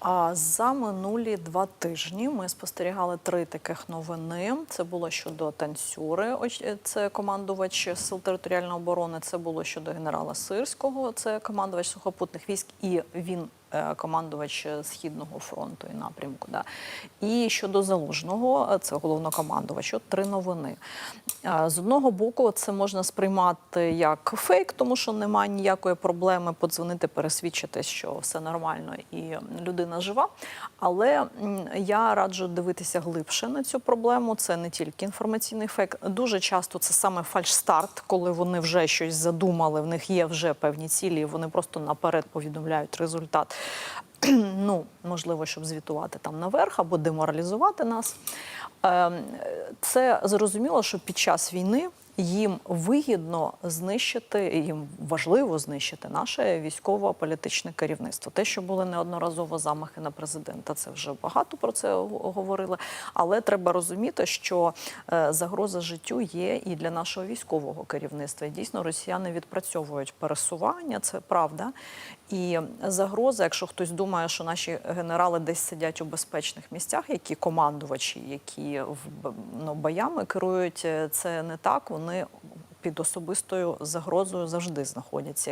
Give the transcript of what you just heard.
А за минулі два тижні ми спостерігали три таких новини. Це було щодо танцюри, е, це командувач сил територіальної оборони. Це було щодо генерала Сирського, це командувач сухопутних військ, і він командувач е, східного фронту і напрямку. Да. І щодо залужного, е, це головнокомандувач. От три новини. Е, З одного боку, це можна сприймати як фейк, тому що немає ніякої проблеми подзвонити, пересвідчити, що все нормально і людина жива. Але я раджу дивитися глибше на цю проблему. Це не тільки інформаційний фейк. Дуже часто це саме фальшстарт, коли вони вже щось задумали, в них є вже певні цілі, вони просто наперед повідомляють результат. Ну, можливо, щоб звітувати там наверх або деморалізувати нас. Ем, Це зрозуміло, що під час війни їм вигідно знищити, їм важливо знищити наше військово-політичне керівництво. Те, що були неодноразово замахи на президента, це вже багато про це говорили. Але треба розуміти, що е, загроза життю є і для нашого військового керівництва. І дійсно росіяни відпрацьовують пересування, це правда. І загроза, якщо хтось думає, що наші генерали десь сидять у безпечних місцях, які командувачі, які ну, боями керують, е, це не так. Вони під особистою загрозою завжди знаходяться.